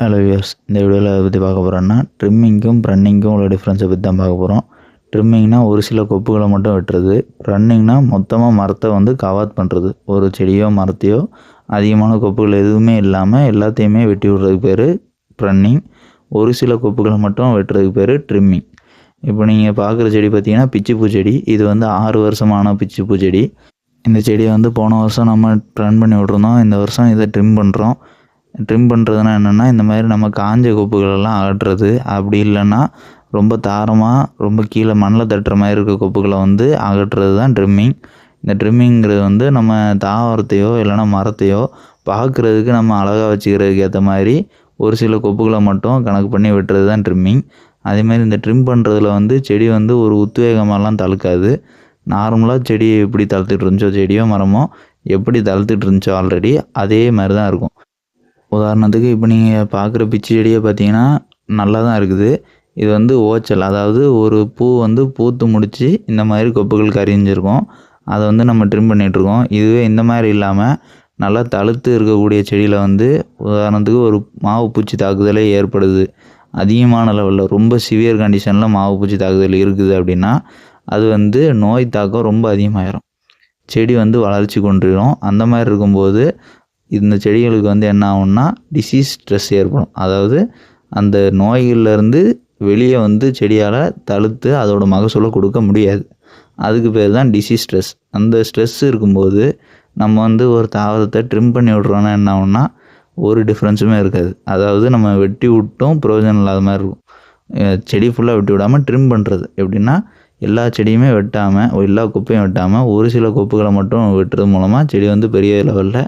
Hello wears இந்த வீடியோவில் அதை பற்றி பார்க்க போகிறோன்னா ட்ரிம்மிங்க்கும் ரன்னிங்க்கும் உள்ள டிஃப்ரென்ஸை பற்றி தான் பார்க்க போகிறோம் ட்ரிம்மிங்னா ஒரு சில கொப்புகளை மட்டும் வெட்டுறது. ரன்னிங்னா மொத்தமாக மரத்தை வந்து கவாத் பண்ணுறது ஒரு செடியோ மரத்தையோ அதிகமான கொப்புகள் எதுவுமே இல்லாமல் எல்லாத்தையுமே வெட்டி விடுறதுக்கு பேர் ரன்னிங் ஒரு சில கொப்புகளை மட்டும் வெட்டுறதுக்கு பேர் ட்ரிம்மிங் இப்போ நீங்கள் பார்க்குற செடி பார்த்தீங்கன்னா பிச்சிப்பூ செடி. இது வந்து ஆறு வருஷமான பிச்சிப்பூ செடி. இந்த செடியை வந்து போன வருஷம் நம்ம ரன் பண்ணி விட்ருந்தோம் இந்த வருஷம் இதை ட்ரிம் பண்ணுறோம் ட்ரிம் பண்ணுறதுனா என்னென்னா இந்த மாதிரி நம்ம காஞ்ச கொப்புகளெல்லாம் அகற்றுறது அப்படி இல்லைன்னா ரொம்ப தாரமாக ரொம்ப கீழே மண்ணில் தட்டுற மாதிரி இருக்க கொப்புகளை வந்து அகற்றுறது தான் ட்ரிம்மிங் இந்த ட்ரிம்மிங்கிறது வந்து நம்ம தாவரத்தையோ இல்லைன்னா மரத்தையோ பார்க்குறதுக்கு நம்ம அழகாக வச்சுக்கிறதுக்கு ஏற்ற மாதிரி ஒரு சில கொப்புகளை மட்டும் கணக்கு பண்ணி வெட்டுறது தான் ட்ரிம்மிங் அதேமாதிரி இந்த ட்ரிம் பண்ணுறதுல வந்து செடி வந்து ஒரு உத்வேகமாலாம் தழுக்காது. நார்மலாக செடி எப்படி தளர்த்துட்டு இருந்துச்சோ செடியோ மரமோ எப்படி தளர்த்துட்டு இருந்துச்சோ ஆல்ரெடி அதே மாதிரி தான் இருக்கும். உதாரணத்துக்கு இப்போ நீங்கள் பார்க்குற பிச்சி செடியை பார்த்தீங்கன்னா நல்லா தான் இருக்குது. இது வந்து ஓச்சல். அதாவது ஒரு பூ வந்து பூத்து முடித்து இந்த மாதிரி கொப்புகள் கரிஞ்சிருக்கும். அதை வந்து நம்ம ட்ரிம் பண்ணிகிட்ருக்கோம் இதுவே இந்த மாதிரி இல்லாமல் நல்லா தழுத்து இருக்கக்கூடிய செடியில் வந்து உதாரணத்துக்கு ஒரு மாவு பூச்சி தாக்குதலே ஏற்படுது. அதிகமான லெவலில் ரொம்ப சிவியர் கண்டிஷனில் மாவு பூச்சி தாக்குதல் இருக்குது அப்படின்னா அது வந்து நோய் தாக்கம் ரொம்ப அதிகமாயிரும். செடி வந்து வளர்ச்சி கொண்டுடும் அந்த மாதிரி இருக்கும்போது இந்த செடிகளுக்கு வந்து என்ன ஆகும்னா டிசீஸ் ஸ்ட்ரெஸ் ஏற்படும். அதாவது அந்த நோய்கள்லேருந்து வெளியே வந்து செடியால் தழுத்து அதோட மகசூலை கொடுக்க முடியாது. அதுக்கு பேர் தான் டிசீஸ் ஸ்ட்ரெஸ் அந்த ஸ்ட்ரெஸ் இருக்கும்போது நம்ம வந்து ஒரு தாவரத்தை ட்ரிம் பண்ணி விட்றோன்னா என்ன ஆகும்னா ஒரு டிஃப்ரென்ஸுமே இருக்காது. அதாவது நம்ம வெட்டி விட்டும் பிரயோஜனம் இல்லாத மாதிரி இருக்கும். செடி ஃபுல்லாக வெட்டி விடாமல் ட்ரிம் பண்ணுறது எப்படின்னா எல்லா செடியுமே வெட்டாமல் எல்லா குப்பையும் வெட்டாமல் ஒரு சில கொப்புகளை மட்டும் வெட்டுறது மூலமாக செடி வந்து பெரிய லெவலில்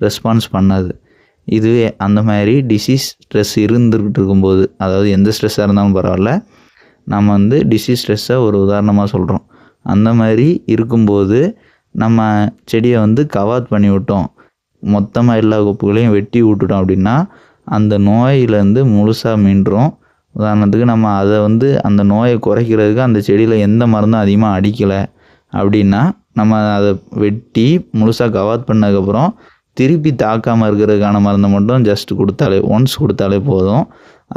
ரெஸ்பான்ஸ் பண்ணாது. இதுவே அந்த மாதிரி டிசீஸ் ஸ்ட்ரெஸ் இருந்துக்கிட்டு இருக்கும்போது அதாவது எந்த ஸ்ட்ரெஸ்ஸாக இருந்தாலும் பரவாயில்ல நம்ம வந்து டிசீஸ் ஸ்ட்ரெஸ்ஸை ஒரு உதாரணமாக சொல்கிறோம் அந்த மாதிரி இருக்கும்போது நம்ம செடியை வந்து கவாத் பண்ணி விட்டோம். மொத்தமாக எல்லா கொப்புகளையும் வெட்டி விட்டுட்டோம் அப்படின்னா அந்த நோயிலேருந்து முழுசாக மீண்டுறோம். உதாரணத்துக்கு நம்ம அதை வந்து அந்த நோயை குறைக்கிறதுக்கு அந்த செடியில் எந்த மருந்தும் அதிகமாக அடிக்கலை அப்படின்னா நம்ம அதை வெட்டி முழுசாக கவாத் பண்ணதுக்கப்புறம் திருப்பி தாக்காமல் இருக்கிறதுக்கான மருந்தை மட்டும் ஜஸ்ட் கொடுத்தாலே ஒன்ஸ் கொடுத்தாலே போதும்.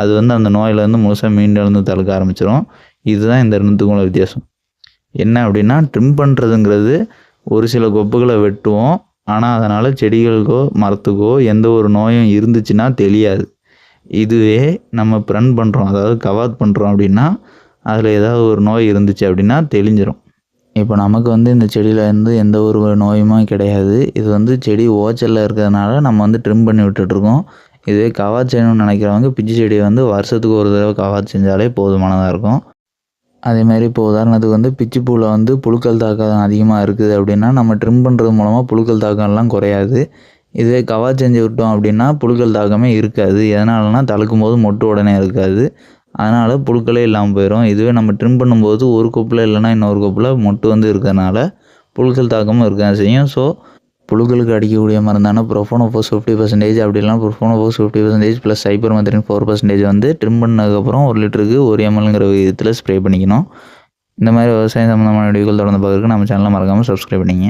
அது வந்து அந்த நோயிலேருந்து முழுசாக மீண்டு எழுந்து தடுக்க ஆரம்பிச்சிடும் இதுதான் இந்த ரெண்டுத்துக்கும் உள்ள வித்தியாசம். என்ன அப்படின்னா ட்ரிம் பண்ணுறதுங்கிறது ஒரு சில கொப்புகளை வெட்டுவோம். ஆனால் அதனால் செடிகளுக்கோ மரத்துக்கோ எந்த ஒரு நோயும் இருந்துச்சுன்னா தெரியாது. இதுவே நம்ம ப்ரன் பண்ணுறோம் அதாவது கவாத் பண்ணுறோம் அப்படின்னா அதில் ஏதாவது ஒரு நோய் இருந்துச்சு அப்படின்னா தெளிஞ்சிடும் இப்போ நமக்கு வந்து இந்த செடியில் இருந்து எந்த ஒரு நோயுமே கிடையாது. இது வந்து செடி ஓச்சலில் இருக்கிறதுனால நம்ம வந்து ட்ரிம் பண்ணி விட்டுட்ருக்கோம். இதுவே கவாச் செய்யணும்னு நினைக்கிறவங்க பிச்சு செடியை வந்து வருஷத்துக்கு ஒரு தடவை கவாச் செஞ்சாலே போதுமானதாக இருக்கும். அதேமாதிரி இப்போ உதாரணத்துக்கு வந்து பிச்சு பூவில் வந்து புழுக்கள் தாக்கம் அதிகமாக இருக்குது அப்படின்னா நம்ம ட்ரிம் பண்ணுறது மூலமாக புழுக்கள் தாக்கம்லாம் குறையாது. இதுவே கவாச் செஞ்சு விட்டோம் அப்படின்னா புழுக்கள் தாக்கமே இருக்காது. எதனாலனா தழுக்கும் போது மொட்டு உடனே இருக்காது. அதனால் புழுக்களே இல்லாமல் போயிடும் இதுவே நம்ம ட்ரிம் பண்ணும்போது ஒரு கொப்பில் இல்லைன்னா இன்னொரு கொப்பில் மொட்டு வந்து இருக்கிறதுனால புழுக்கள் தாக்கமும் இருக்க செய்யும். ஸோ புழுக்களுக்கு அடிக்கக்கூடிய மருந்தான ப்ரொஃபோனோஃபோஸ் ஃபிஃப்டி பர்சன்டேஜ் அப்படி இல்லைனா profenofos fifty percentage plus cypermethrin four percentage வந்து ட்ரிம் பண்ணதுக்கப்புறம் ஒரு லிட்டருக்கு ஒரு எம்எல்ங்கிற விதத்தில் ஸ்ப்ரே பண்ணிக்கணும். இந்த மாதிரி விவசாயம் சம்மந்தமான வீடியோக்கள் தொடர்ந்து பார்க்குறதுக்கு நம்ம சேனலை மறக்காமல் சப்ஸ்கிரைப் பண்ணிங்க